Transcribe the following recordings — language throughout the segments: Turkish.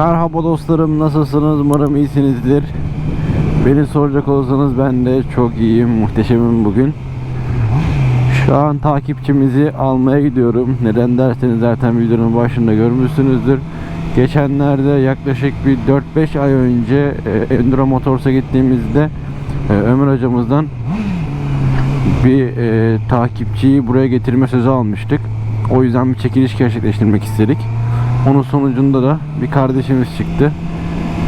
Merhaba dostlarım nasılsınız? Umarım iyisinizdir. Beni soracak olursanız ben de çok iyiyim muhteşemim bugün. Şu an takipçimizi almaya gidiyorum. Neden derseniz zaten videonun başında görmüşsünüzdür. Geçenlerde yaklaşık bir 4-5 ay önce e, Enduro Motors'a gittiğimizde e, Ömer hocamızdan bir e, takipçiyi buraya getirme sözü almıştık. O yüzden bir çekiliş gerçekleştirmek istedik. Onun sonucunda da bir kardeşimiz çıktı.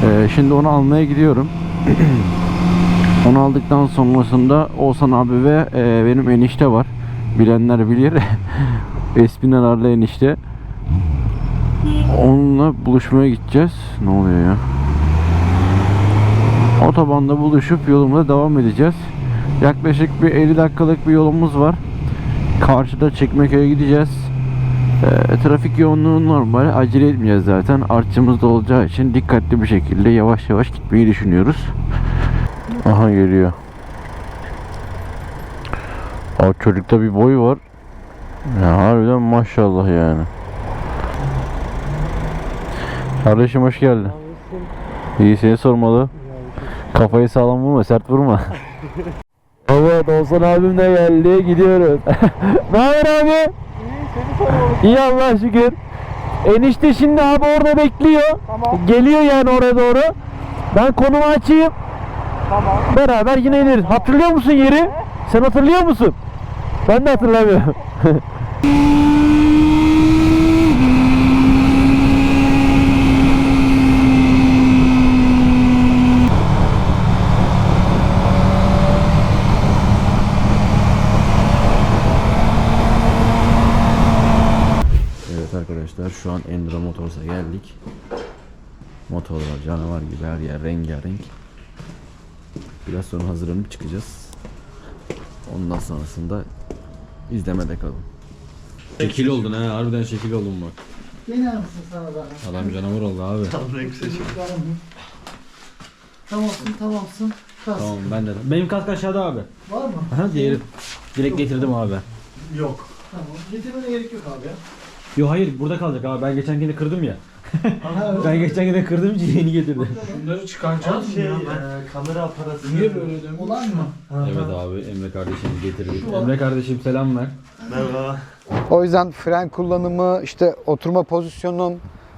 E, şimdi onu almaya gidiyorum. onu aldıktan sonrasında Oğuzhan abi ve e, benim enişte var. Bilenler bilir. Espinararlı enişte. Onunla buluşmaya gideceğiz. Ne oluyor ya? Otobanda buluşup yolumuza devam edeceğiz. Yaklaşık bir 50 dakikalık bir yolumuz var. Karşıda Çekmeköy'e gideceğiz. Ee, trafik yoğunluğu normal. Acele etmeyeceğiz zaten. Artçımız da olacağı için dikkatli bir şekilde yavaş yavaş gitmeyi düşünüyoruz. Aha geliyor. Abi çocukta bir boy var. Ya harbiden maşallah yani. Kardeşim hoş geldin. İyi seni sormalı. Kafayı sağlam vurma, sert vurma. Evet, Oğuzhan abim de geldi. Gidiyoruz. ne haber abi? İyi Allah şükür. Enişte şimdi abi orada bekliyor. Tamam. Geliyor yani oraya doğru. Ben konumu açayım. Tamam. Beraber yine ineriz. Hatırlıyor musun yeri? Sen hatırlıyor musun? Ben de hatırlamıyorum. Evet arkadaşlar şu an Enduro Motors'a geldik. Motorlar canavar gibi her yer rengarenk. Biraz sonra hazırlanıp çıkacağız. Ondan sonrasında izlemede kalın. Şekil oldun ha harbiden şekil oldun bak. Yener misin sana da? Adam canavar oldu abi. Tamamsın tamamsın. Kas. Tamam ben de. Benim kask aşağıda abi. Var mı? Aha diğeri. Direkt getirdim abi. Yok. Tamam. Getirmene gerek yok abi ya. Yo hayır burada kalacak abi. Ben geçen gün kırdım ya. Ben geçen gün kırdım için yeni getirdim. Bunları çıkaracağız Şey, ya. kamera aparatı. Niye böyle demiyor? Olan mı? Evet abi Emre kardeşimiz getirdik. Emre kardeşim selam ver. O yüzden fren kullanımı, işte oturma pozisyonum,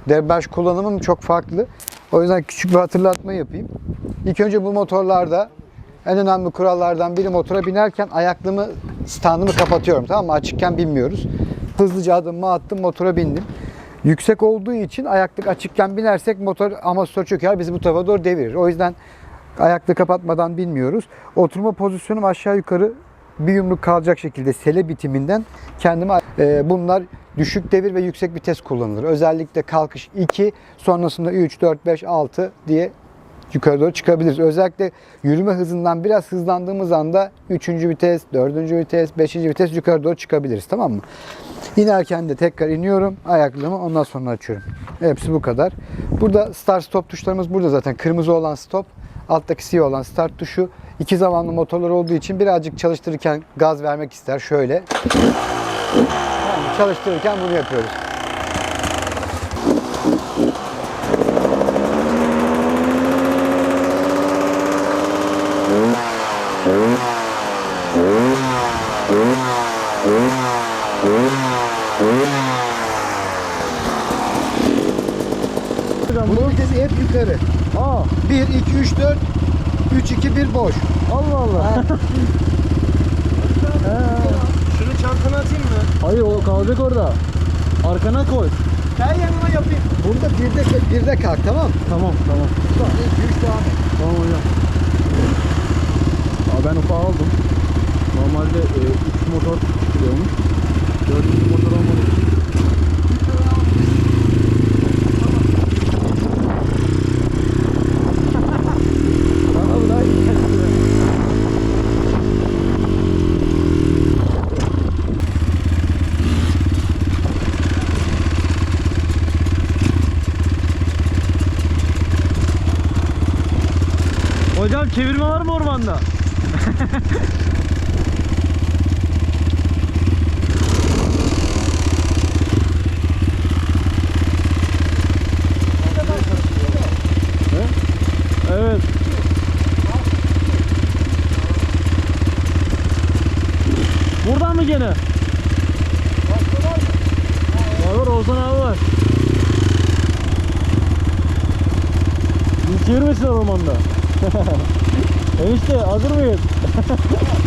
debriyaj kullanımım çok farklı. O yüzden küçük bir hatırlatma yapayım. İlk önce bu motorlarda en önemli kurallardan biri motora binerken ayaklığımı, standımı kapatıyorum. Tamam mı? Açıkken binmiyoruz. Hızlıca adımımı attım, motora bindim. Yüksek olduğu için ayaklık açıkken binersek motor amortisör çöker, bizi bu tarafa doğru devirir. O yüzden ayaklığı kapatmadan binmiyoruz. Oturma pozisyonum aşağı yukarı bir yumruk kalacak şekilde sele bitiminden kendime e, bunlar düşük devir ve yüksek vites kullanılır. Özellikle kalkış 2 sonrasında 3, 4, 5, 6 diye yukarı doğru çıkabiliriz. Özellikle yürüme hızından biraz hızlandığımız anda 3. vites, 4. vites, 5. vites yukarı doğru çıkabiliriz. Tamam mı? İnerken de tekrar iniyorum. Ayaklığımı ondan sonra açıyorum. Hepsi bu kadar. Burada start stop tuşlarımız burada zaten. Kırmızı olan stop, alttaki siyah olan start tuşu. İki zamanlı motorlar olduğu için birazcık çalıştırırken gaz vermek ister. Şöyle. Yani çalıştırırken bunu yapıyoruz. Bunun vitesi hep yukarı. Aa 1, 2, 3, 4, 3, 2, 1 boş. Allah Allah. Şunu çantana atayım mı? Hayır o kalacak orada. Arkana koy. Gel yanıma yapayım. Burada birde, birde kalk tamam mı? Tamam tamam. 2, 3 devam et. Tamam hocam. Aa, ben ufağı aldım. Normalde 3 motor çıkıyormuş. 4 motor olmadı. Tamam Çevirme var mı ormanda? evet. Buradan mı gene? Var Ozan abi var. Biz çevirmesinler ormanda. Enişte hazır mıyız?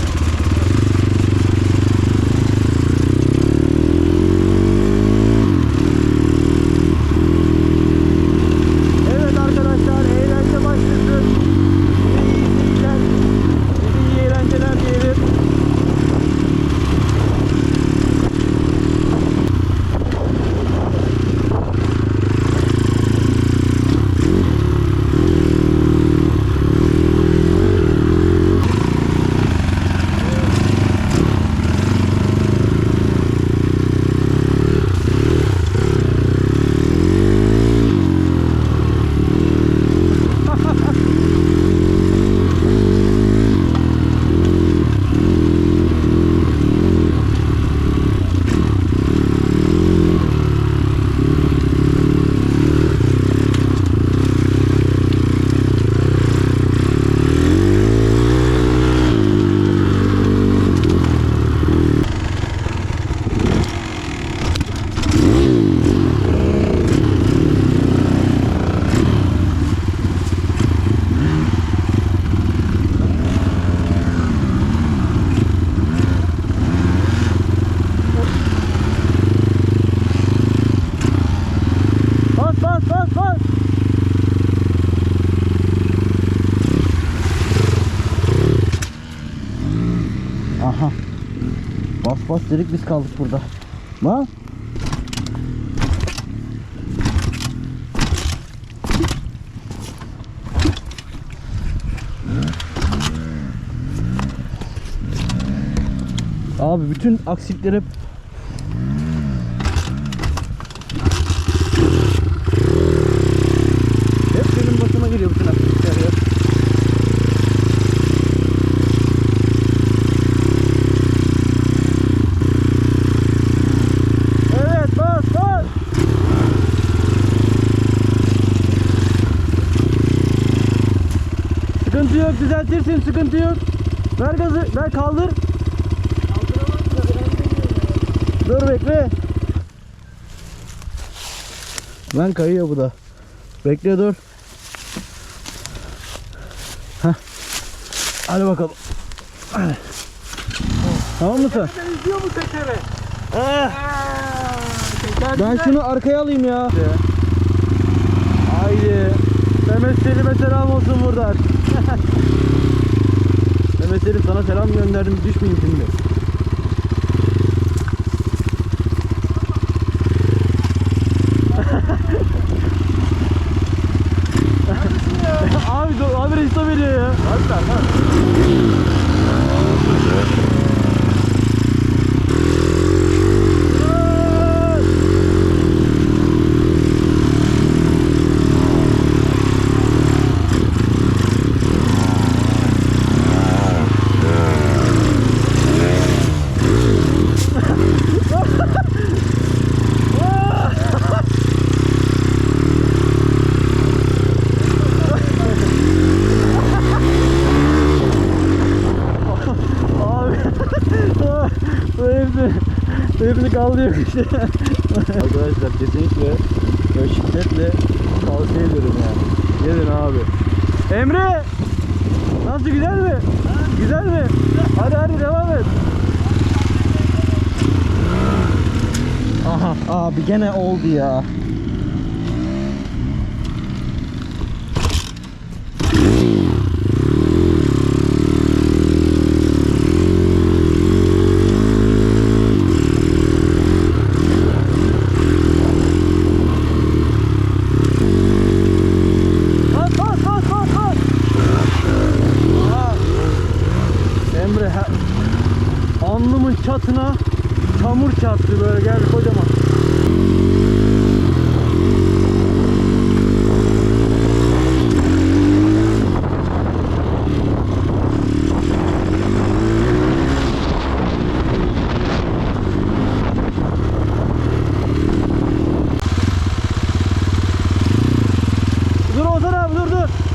Bas dedik biz kaldık burada. Ma? Abi bütün aksilikler hep Hep benim başıma geliyor bütün aksilikler ya. Evet bas bas. Düzeltirsin sıkıntı yok. Ver gazı ver kaldır. Dur bekle. Lan kayıyor bu da. Bekle dur. Heh. Hadi bakalım. Tamam mısın? İzliyor mu tekeri? Eh. Ben şunu arkaya alayım ya. Haydi. Mehmet Selim'e selam olsun buradan. Mehmet Selim sana selam gönderdim. Düşmeyeyim şimdi. abi abi resto veriyor ya. Hadi lan lan. Abi. Bu hepsi, hepsi kaldı yok işte. Arkadaşlar kesinlikle böyle şiddetle tavsiye ederim yani. Gelin abi. Emre! Nasıl güzel mi? Güzel mi? Hadi hadi devam et. Aha abi gene oldu ya. Dur Ozan abi dur dur.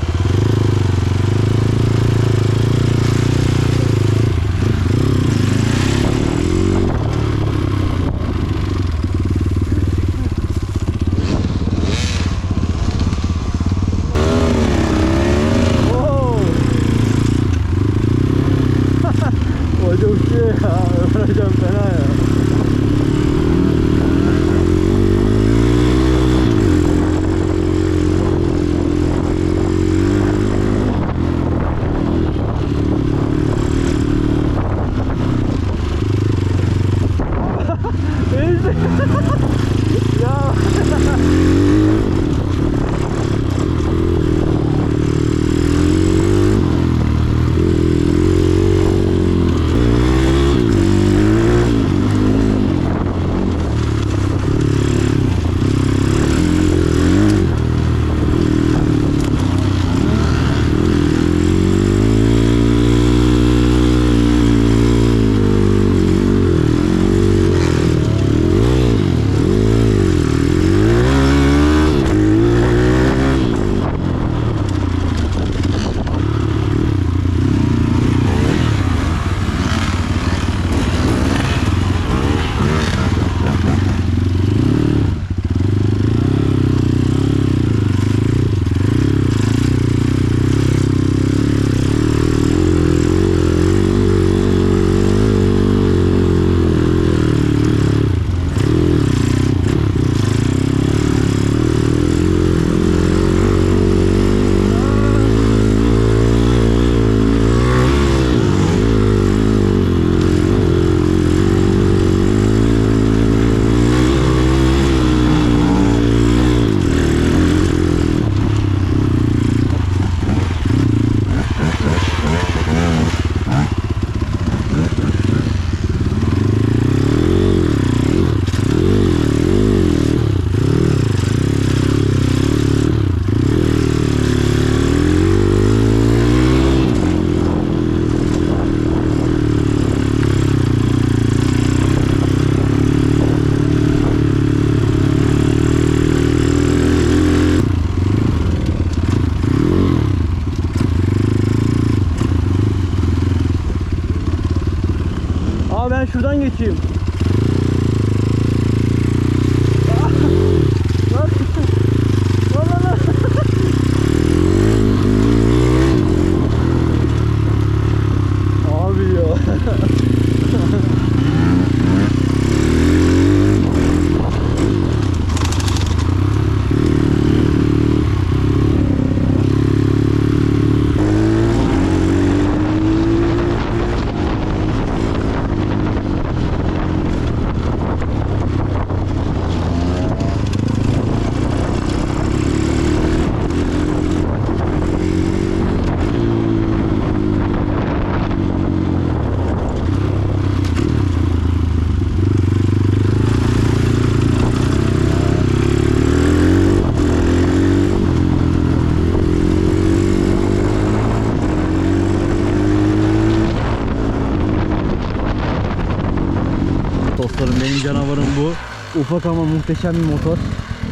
Ufak ama muhteşem bir motor.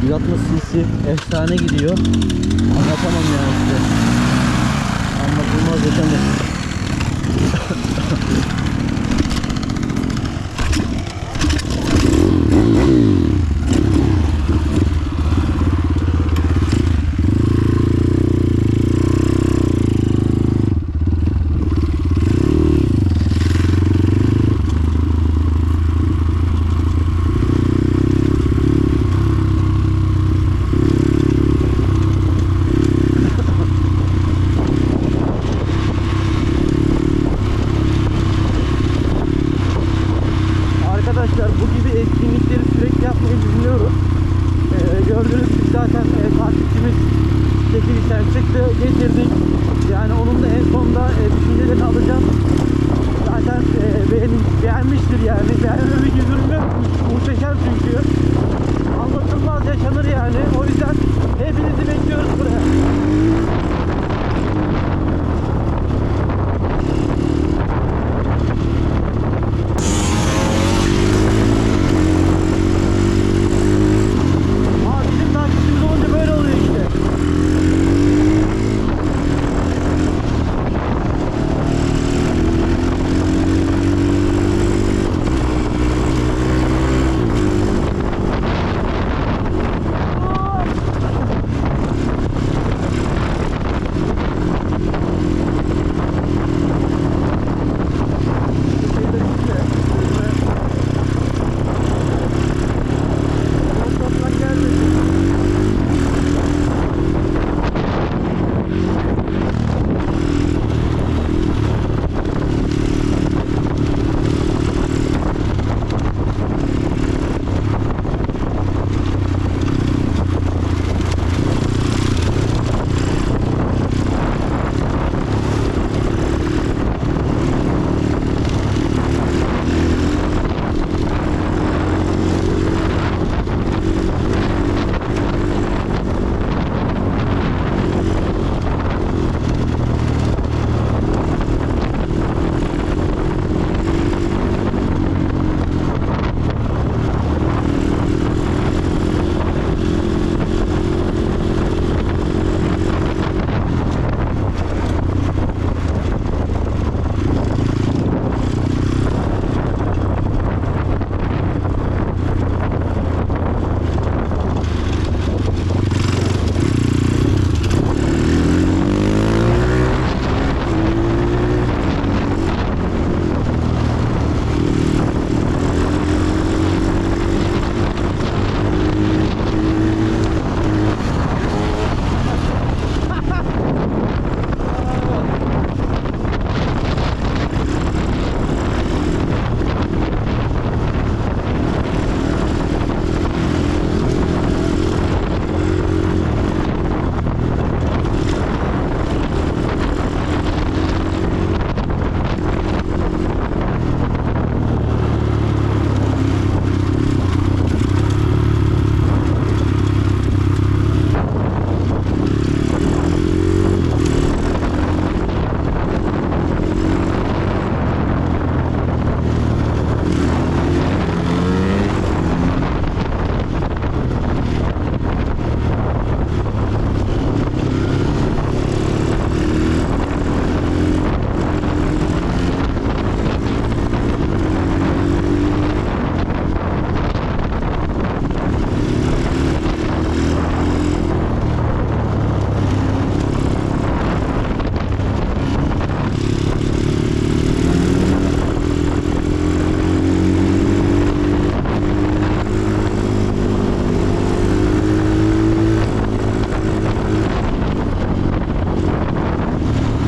160 cc efsane gidiyor. Anlatamam yani size. Anlatılmaz yaşanır.